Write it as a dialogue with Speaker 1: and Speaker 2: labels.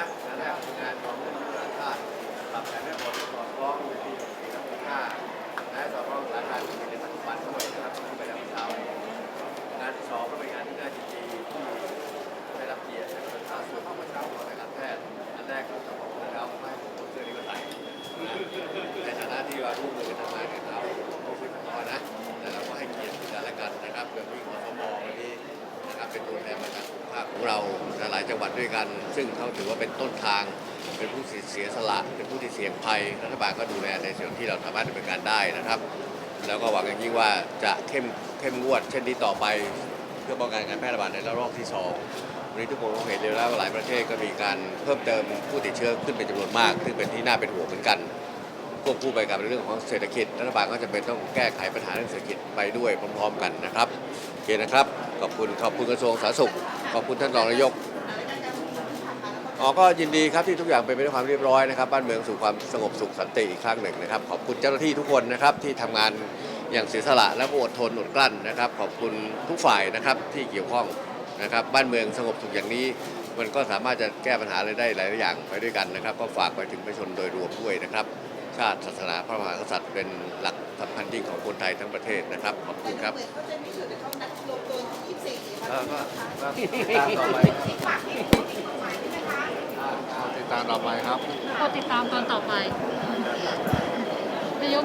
Speaker 1: ะงานแรกคืองานของสหชาติปรับแต่เรื่องบทสอดคล้องในปี2565และสอดคล้องสถานการณ์ในปัจจุบันด้วยนะครับที่ไปแล้วเช้างานที่สองก็เป็นงานที่น่ายินดีที่ได้รับเกียรติจากประชาชนเข้ามาเช้าของทางการแพทย์อันแรกก็จะบอกว่าเราไม่ให้ผมเสื้อนี้ก็ใส่ในฐานะที่ว่าร่วมมือกันทำงาน ของเราหลายจังหวัดด้วยกัน ซึ่งเขาถือว่าเป็นต้นทาง เป็นผู้เสียสละเป็นผู้ที่เสี่ยงภัยรัฐบาลก็ดูแลในส่วนที่เราสามารถดำเนินการได้นะครับ แล้วก็หวังอย่างยิ่งว่าจะเข้มเข้มงวด เช่นนี้ต่อไปเพื่อป้องกันการแพร่ระบาดในระลอกที่สองวันนี้ทุกคนคงเห็นเลยแล้วว่าหลายประเทศก็มีการเพิ่มเติมผู้ติดเชื้อขึ้นเป็นจำนวนมาก ซึ่งเป็นที่น่าเป็นห่วงเหมือนกัน ควบคู่ไปกับเรื่องของเศรษฐกิจรัฐบาลก็จะเป็นต้องแก้ไขปัญหาเรื่องเศรษฐกิจไปด้วยพร้อมๆกันนะครับโอเคนะครับขอบคุณขอบคุณกระทรวงสาธารณสุขขอบคุณท่านรองนายกอ๋อก็ยินดีครับที่ทุกอย่างเป็นไปด้วยความเรียบร้อยนะครับบ้านเมืองสู่ความสงบสุขสันติอีกครั้งหนึ่งนะครับ ขอบคุณเจ้าหน้าที่ทุกคนนะครับที่ทำงานอย่างเสียสละและอดทนอดกลั้นนะครับ ขอบคุณทุกฝ่ายนะครับที่เกี่ยวข้องนะครับ บ้านเมืองสงบสุขอย่างนี้ มันก็สามารถจะแก้ปัญหาอะไรได้หลายอย่างไปด้วยกันนะครับ ก็ฝากไปถึงประชาชนโดยรวมด้วยนะครับ ชาติศาสนาพระมหากษัตริย์เป็นหลักสำคัญยิ่งของคนไทยทั้งประเทศนะครับ ขอบคุณครับ
Speaker 2: เหมือนเขาจะมีส่วนที่เขานัดรวมตัวที่24นี่
Speaker 1: เอ
Speaker 2: ค่ะ
Speaker 1: อก็ก็ติดตามต่อไป
Speaker 2: ฝากที่กฎหมายใช่ไหมคะ
Speaker 1: ติดตามต่อไปครับ
Speaker 3: กดติดตามตอนต่อไปนายก